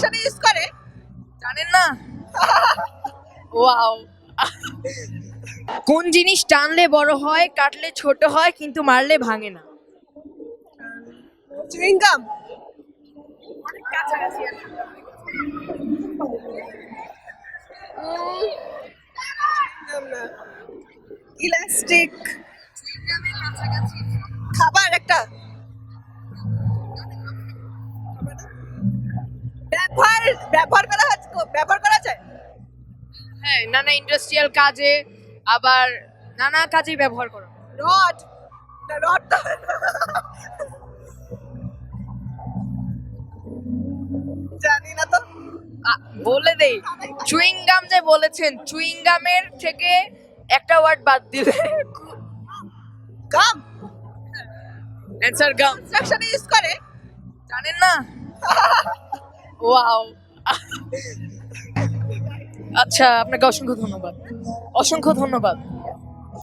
কনস্ট্রাকশনে ইউজ করে? জানেন না? ওয়াও কোন জিনিস টানলে বড় হয় কাটলে ছোট হয় কিন্তু মারলে ভাঙে না? চুইং গাম ইলাস্টিক খাবার। ব্যবহার করা ব্যবহার করা যায়? হ্যাঁ নানা ইন্ডাস্ট্রিয়াল কাজে আবার নানা কাজে ব্যবহার করো। রড। রড জানি না তো। বলে দেই চুইং গাম যে বলেছেন চুইং গামের থেকে একটা ওয়ার্ড বাদ দিলে গাম। অ্যান্সার গাম। কনস্ট্রাকশনে ইউজ করে। জানেন না? ওয়াও আচ্ছা আপনাকে অসংখ্য ধন্যবাদ। অসংখ্য ধন্যবাদ।